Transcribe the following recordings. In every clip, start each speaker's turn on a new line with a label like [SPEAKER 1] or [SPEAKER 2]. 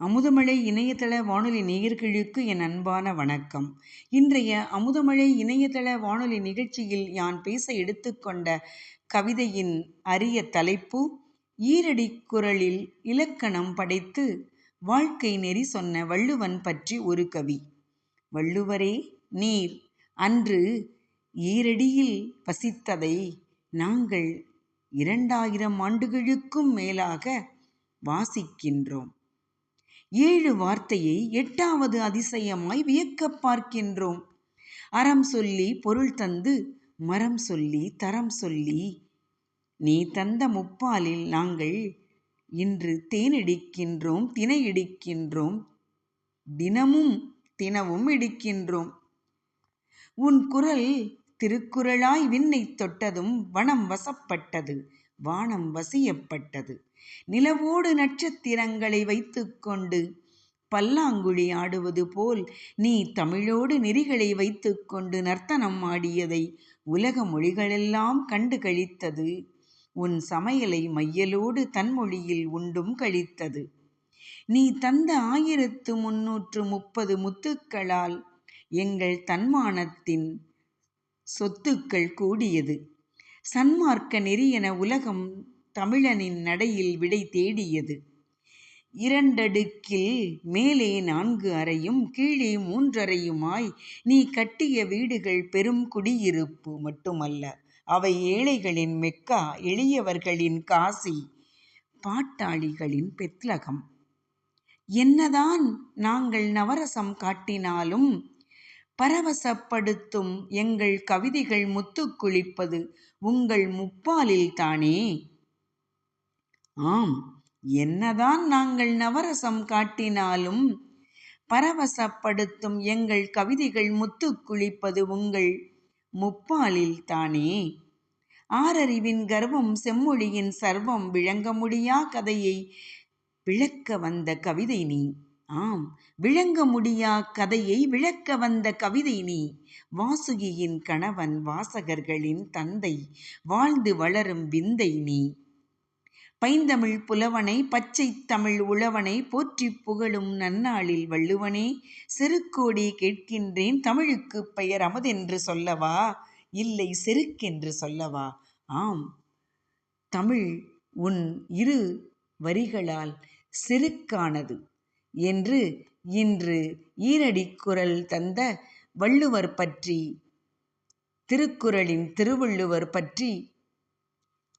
[SPEAKER 1] அமுதமழை இணையதள வானொலி நேயர்களுக்கு என் அன்பான வணக்கம். இன்றைய அமுதமழை இணையதள வானொலி நிகழ்ச்சியில் யான் பேச எடுத்துக்கொண்ட கவிதையின் அரிய தலைப்பு ஈரடி குரலில் இலக்கணம் படைத்து வாழ்க்கை நெறி சொன்ன வள்ளுவன் பற்றி ஒரு கவி. வள்ளுவரே நீர் அன்று ஈரடியில் வசித்ததை நாங்கள் இரண்டாயிரம் ஆண்டுகளுக்கும் மேலாக வாசிக்கின்றோம். ஏழு வார்த்தையை எட்டாவது அதிசயமாய் வியக்கப் பார்க்கின்றோம். அறம் சொல்லி பொருள் தந்து மரம் சொல்லி தரம் சொல்லி நீ தந்த முப்பாலில் நாங்கள் இன்று தேனடிக்கின்றோம் தினை இடிக்கின்றோம் தினமும் தினமும் இடிக்கின்றோம். உன் குரல் திருக்குறளாய் விண்ணை தொட்டதும் வனம் வசப்பட்டது வானம் வசியப்பட்டது. நிலவோடு நட்சத்திரங்களை வைத்துக்கொண்டு பல்லாங்குழி ஆடுவது போல் நீ தமிழோடு நெறிகளை வைத்துக்கொண்டு நர்த்தனம் ஆடியதை உலக மொழிகளெல்லாம் கண்டு கழித்தது. உன் சமையலை மையலோடு தன்மொழியில் உண்டும் கழித்தது. நீ தந்த ஆயிரத்து முன்னூற்று முப்பது முத்துக்களால் எங்கள் தன்மானத்தின் சொத்துக்கள் கூடியது. சன்மார்க்க நெறி என உலகம் தமிழனின் நடையில் விடை தேடியது. இரண்டடுக்கில் மேலே நான்கு அறையும் கீழே மூன்றறையுமாய் நீ கட்டிய வீடுகள் பெரும் குடியிருப்பு மட்டுமல்ல அவை ஏழைகளின் மெக்கா எளியவர்களின் காசி பாட்டாளிகளின் பெத்லகம். என்னதான் நாங்கள் நவரசம் காட்டினாலும் பரவசப்படுத்தும் எங்கள் கவிதைகள் முத்துக்குளிப்பது உங்கள் முப்பாலில் தானே? ஆம் என்னதான் நாங்கள் நவரசம் காட்டினாலும் பரவசப்படுத்தும் எங்கள் கவிதைகள் முத்து குளிப்பது உங்கள் முப்பாலில் தானே? ஆரறிவின் கர்வம் செம்மொழியின் சர்வம் விளங்க முடியா கதையை விளக்க வந்த கவிதை நீ. ஆம் விளங்க முடியா கதையை விளக்க வந்த கவிதை நீ. வாசுகியின் கணவன் வாசகர்களின் தந்தை வாழ்ந்து வளரும் விந்தை நீ. பைந்தமிழ் புலவனை பச்சை தமிழ் உழவனை போற்றி புகழும் நன்னாளில் வள்ளுவனே செருக்கோடி கேட்கின்றேன் தமிழுக்கு பெயர் அமுதென்று சொல்லவா? இல்லை செருக்கென்று சொல்லவா? ஆம் தமிழ் உன் இரு வரிகளால் செருக்கானது. என்று இன்று ஈரடிக்குரல் தந்த வள்ளுவர் பற்றி திருக்குறளின் திருவள்ளுவர் பற்றி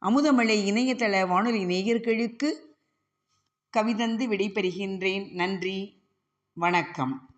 [SPEAKER 1] அமுதமலை இணையதள வானொலி நேயர்களுக்கு கவிதந்து விடைபெறுகின்றேன். நன்றி. வணக்கம்.